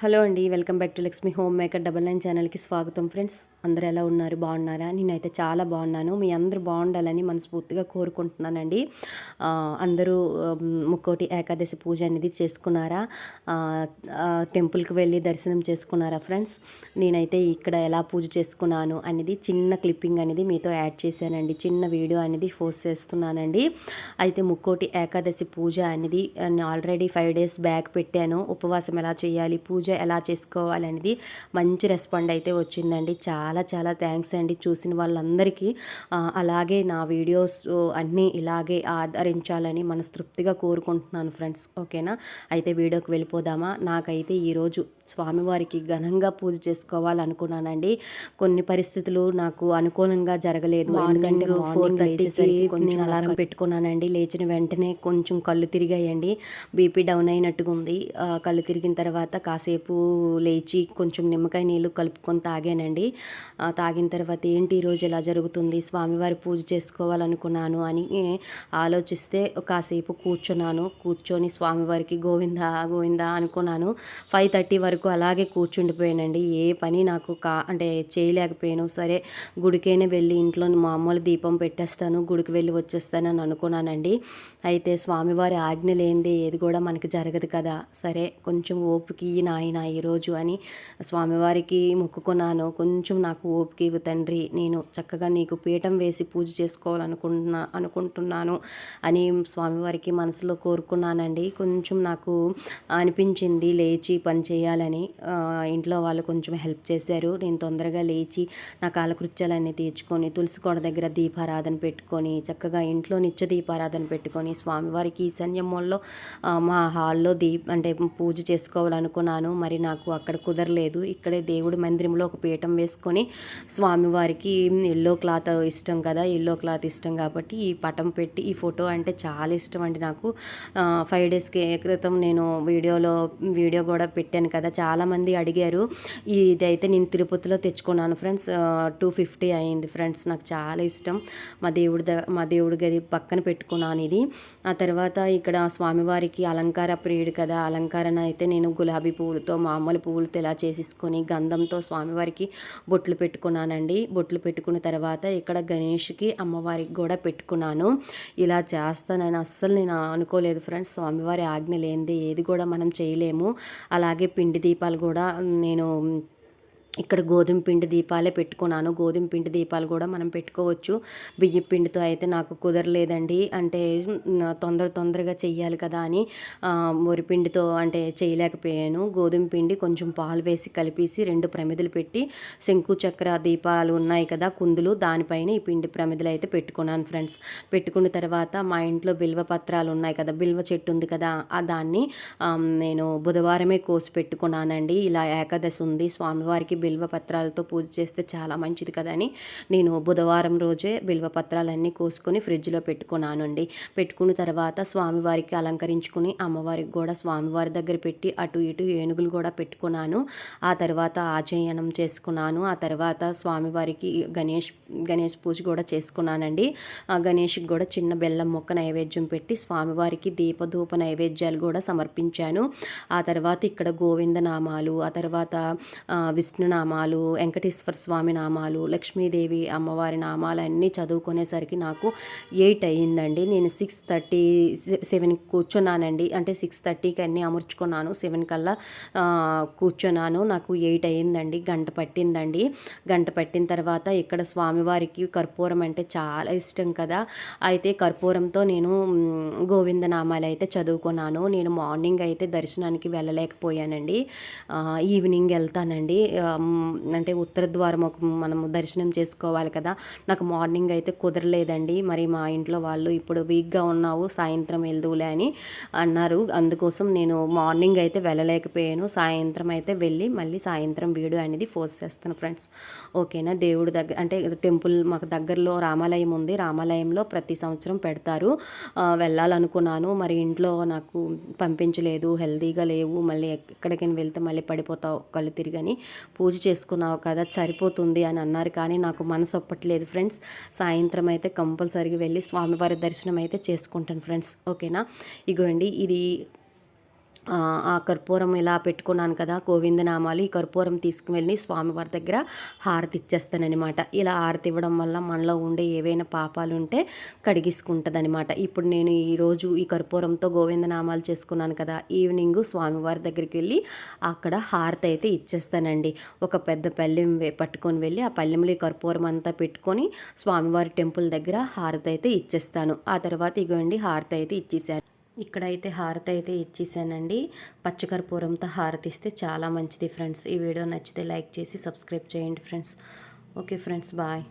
Hello అండి welcome back to Lakshmi home maker double nine ఛానల్కి స్వాగతం ఫ్రెండ్స్. అందరు ఎలా ఉన్నారు? బాగున్నారా? నేనైతే చాలా బాగున్నాను. మీ అందరూ బాగుండాలని మనస్ఫూర్తిగా కోరుకుంటున్నానండి. అందరూ ముక్కోటి ఏకాదశి పూజ అనేది చేసుకున్నారా? టెంపుల్కి వెళ్ళి దర్శనం చేసుకున్నారా ఫ్రెండ్స్? నేనైతే ఇక్కడ ఎలా పూజ చేసుకున్నాను అనేది చిన్న క్లిప్పింగ్ అనేది మీతో యాడ్ చేశానండి. చిన్న వీడియో అనేది పోస్ట్ చేస్తున్నానండి. అయితే ముక్కోటి ఏకాదశి పూజ అనేది ఆల్రెడీ ఫైవ్ డేస్ బ్యాక్ పెట్టాను. ఉపవాసం ఎలా చేయాలి? పూజ ఎలా చేసుకోవాలి అనేది మంచి రెస్పాండ్ అయితే వచ్చిందండి. చాలా చాలా థ్యాంక్స్ అండి చూసిన వాళ్ళందరికీ. అలాగే నా వీడియోస్ అన్నీ ఇలాగే ఆదరించాలని మనస్తృప్తిగా కోరుకుంటున్నాను ఫ్రెండ్స్. ఓకేనా? అయితే వీడియోకి వెళ్ళిపోదామా? నాకైతే ఈరోజు స్వామివారికి ఘనంగా పూజ చేసుకోవాలనుకున్నానండి. కొన్ని పరిస్థితులు నాకు అనుకూలంగా జరగలేదు. ఎందుకంటే ఫోర్ థర్టీకి నేను అలారం పెట్టుకున్నానండి. లేచిన వెంటనే కొంచెం కళ్ళు తిరిగాయండి. బీపీ డౌన్ అయినట్టుగా ఉంది కళ్ళు తిరిగిన తర్వాత కాసేపు లేచి కొంచెం నిమ్మకాయ నీళ్ళు కలుపుకొని తాగానండి. తాగిన తర్వాత ఏంటి ఈ రోజు ఇలా జరుగుతుంది? స్వామివారి పూజ చేసుకోవాలనుకున్నాను అని ఆలోచిస్తే కాసేపు కూర్చున్నాను. కూర్చొని స్వామివారికి గోవింద గోవింద అనుకున్నాను. ఫైవ్ థర్టీ వరకు అలాగే కూర్చుండిపోయానండి. ఏ పని నాకు కా అంటే చేయలేకపోయాను. సరే గుడికైనా వెళ్ళి ఇంట్లో మామూలు దీపం పెట్టేస్తాను గుడికి వెళ్ళి వచ్చేస్తానని అనుకున్నానండి. అయితే స్వామివారి ఆజ్ఞ లేనిదే ఏది కూడా మనకి జరగదు కదా. సరే కొంచెం ఓపిక ఇయ్యి నాయన ఈరోజు అని స్వామివారికి మొక్కుకున్నాను. కొంచెం నాకు ఓపిక ఇవ్వు తండ్రి. నేను చక్కగా నీకు పీఠం వేసి పూజ చేసుకోవాలనుకుంటున్నా అనుకుంటున్నాను అని స్వామివారికి మనసులో కోరుకున్నానండి. కొంచెం నాకు అనిపించింది లేచి పని చేయాలని. ఇంట్లో వాళ్ళు కొంచెం హెల్ప్ చేశారు. నేను తొందరగా లేచి నా కాలకృత్యాలన్నీ తీర్చుకొని తులసి కోట దగ్గర దీపారాధన పెట్టుకొని చక్కగా ఇంట్లో నిత్య దీపారాధన పెట్టుకొని స్వామివారికి ఈశాన్యంలో మా హాల్లో దీప్ అంటే పూజ చేసుకోవాలనుకున్నాను. మరి నాకు అక్కడ కుదరలేదు. ఇక్కడే దేవుడి మందిరంలో ఒక పీఠం వేసుకొని స్వామివారికి ఎల్లో క్లాత్ ఇష్టం కదా ఎల్లో క్లాత్ ఇష్టం కాబట్టి ఈ పటం పెట్టి ఈ ఫోటో అంటే చాలా ఇష్టం అండి నాకు. ఫైవ్ డేస్ క్రితం నేను వీడియోలో వీడియో కూడా పెట్టాను కదా చాలామంది అడిగారు ఇదైతే నేను తిరుపతిలో తెచ్చుకున్నాను ఫ్రెండ్స్ టూ ఫిఫ్టీ అయింది ఫ్రెండ్స్ నాకు చాలా ఇష్టం. మా దేవుడి మా దేవుడి గది పక్కన పెట్టుకున్నాను ఇది. ఆ తర్వాత ఇక్కడ స్వామివారికి అలంకార ప్రియుడు కదా అలంకారణ అయితే నేను గులాబీ పువ్వులతో మామూలు పువ్వులతో ఇలా చేసేసుకొని గంధంతో స్వామివారికి బొట్లు పెట్టుకున్నానండి. బొట్లు పెట్టుకున్న తర్వాత ఇక్కడ గణేష్కి అమ్మవారికి కూడా పెట్టుకున్నాను. ఇలా చేస్తానని అస్సలు నేను అనుకోలేదు ఫ్రెండ్స్. స్వామివారి ఆజ్ఞ లేనిదే ఏది కూడా మనం చేయలేము. అలాగే పిండి దీపాలు కూడా నేను ఇక్కడ గోధుమ పిండి దీపాలే పెట్టుకున్నాను. గోధుమ పిండి దీపాలు కూడా మనం పెట్టుకోవచ్చు. బియ్యం పిండితో అయితే నాకు కుదరలేదండి. అంటే తొందర తొందరగా చెయ్యాలి కదా అని వరిపిండితో అంటే చేయలేకపోయాను. గోధుమ పిండి కొంచెం పాలు వేసి కలిపేసి రెండు ప్రమిదలు పెట్టి శంకు చక్ర దీపాలు ఉన్నాయి కదా కుందులు దానిపైన ఈ పిండి ప్రమిదలు అయితే పెట్టుకున్నాను ఫ్రెండ్స్. పెట్టుకున్న తర్వాత మా ఇంట్లో బిల్వ పత్రాలు ఉన్నాయి కదా బిల్వ చెట్టు ఉంది కదా ఆ దాన్ని నేను బుధవారమే కోసి పెట్టుకున్నానండి. ఇలా ఏకాదశి ఉంది. స్వామివారికి బిల్వ పత్రాలతో పూజ చేస్తే చాలా మంచిది కదా అని నేను బుధవారం రోజే బిల్వ పత్రాలన్నీ కోసుకొని ఫ్రిడ్జ్లో పెట్టుకున్నాను అండి పెట్టుకున్న తర్వాత స్వామివారికి అలంకరించుకుని అమ్మవారికి కూడా స్వామివారి దగ్గర పెట్టి అటు ఇటు ఏనుగులు కూడా పెట్టుకున్నాను. ఆ తర్వాత ఆచయనం చేసుకున్నాను. ఆ తర్వాత స్వామివారికి గణేష్ గణేష్ పూజ కూడా చేసుకున్నానండి. ఆ గణేష్కి కూడా చిన్న బెల్లం మొక్క నైవేద్యం పెట్టి స్వామివారికి దీపధూప నైవేద్యాలు కూడా సమర్పించాను. ఆ తర్వాత ఇక్కడ గోవింద నామాలు ఆ తర్వాత విష్ణు నామాలు వెంకటేశ్వర స్వామి నామాలు లక్ష్మీదేవి అమ్మవారి నామాలు అన్నీ చదువుకునేసరికి నాకు ఎయిట్ అయ్యిందండి. నేను సిక్స్ థర్టీ సెవెన్ కూర్చున్నానండి. అంటే సిక్స్ థర్టీకి అన్నీ అమర్చుకున్నాను. సెవెన్ కల్లా కూర్చున్నాను. నాకు ఎయిట్ అయ్యిందండి. గంట పట్టిందండి. గంట పట్టిన తర్వాత ఇక్కడ స్వామివారికి కర్పూరం అంటే చాలా ఇష్టం కదా. అయితే కర్పూరంతో నేను గోవింద నామాలు అయితే చదువుకున్నాను. నేను మార్నింగ్ అయితే దర్శనానికి వెళ్ళలేకపోయానండి. ఈవినింగ్ వెళ్తానండి. అంటే ఉత్తర ద్వారం ఒక మనము దర్శనం చేసుకోవాలి కదా. నాకు మార్నింగ్ అయితే కుదరలేదండి. మరి మా ఇంట్లో వాళ్ళు ఇప్పుడు వీక్గా ఉన్నావు సాయంత్రం వెళ్దులే అని అన్నారు. అందుకోసం నేను మార్నింగ్ అయితే వెళ్ళలేకపోయాను. సాయంత్రం అయితే వెళ్ళి మళ్ళీ సాయంత్రం వీడియో అనేది ఫోర్స్ చేస్తాను ఫ్రెండ్స్. ఓకేనా? దేవుడి దగ్గర అంటే టెంపుల్ మాకు దగ్గరలో రామాలయం ఉంది. రామాలయంలో ప్రతి సంవత్సరం పెడతారు. వెళ్ళాలనుకున్నాను. మరి ఇంట్లో నాకు పంపించలేదు. హెల్తీగా లేవు. మళ్ళీ ఎక్కడికైనా వెళ్తే మళ్ళీ పడిపోతావు కళ్ళు తిరిగని. పూజ పూజ చేసుకున్నావు కదా సరిపోతుంది అని అన్నారు. కానీ నాకు మనసు ఒప్పట్లేదు ఫ్రెండ్స్. సాయంత్రం అయితే కంపల్సరీగా వెళ్ళి స్వామివారి దర్శనం అయితే చేసుకుంటాను ఫ్రెండ్స్. ఓకేనా? ఇగోండి ఇది ఆ, కర్పూరం ఇలా పెట్టుకున్నాను కదా గోవిందనామాలు ఈ కర్పూరం తీసుకువెళ్ళి స్వామివారి దగ్గర హారతి ఇచ్చేస్తానమాట ఇలా హారతి ఇవ్వడం వల్ల మనలో ఉండే ఏవైనా పాపాలు ఉంటే కడిగిసుకుంటుందనమాట ఇప్పుడు నేను ఈరోజు ఈ కర్పూరంతో గోవిందనామాలు చేసుకున్నాను కదా ఈవినింగ్ స్వామివారి దగ్గరికి వెళ్ళి అక్కడ హారతి అయితే ఇచ్చేస్తానండి. ఒక పెద్ద పల్లెం పట్టుకొని వెళ్ళి ఆ పల్లెంలో ఈ కర్పూరం అంతా పెట్టుకొని స్వామివారి టెంపుల్ దగ్గర హారతి అయితే ఇచ్చేస్తాను. ఆ తర్వాత ఇగోండి హారతి అయితే ఇచ్చేసాను ఇక్కడైతే హారతి అయితే ఇచ్చేసానండి. పచ్చకర్పూరంతో హారతి ఇస్తే చాలా మంచిది ఫ్రెండ్స్. ఈ వీడియో నచ్చితే లైక్ చేసి సబ్స్క్రైబ్ చేయండి ఫ్రెండ్స్. Okay friends bye.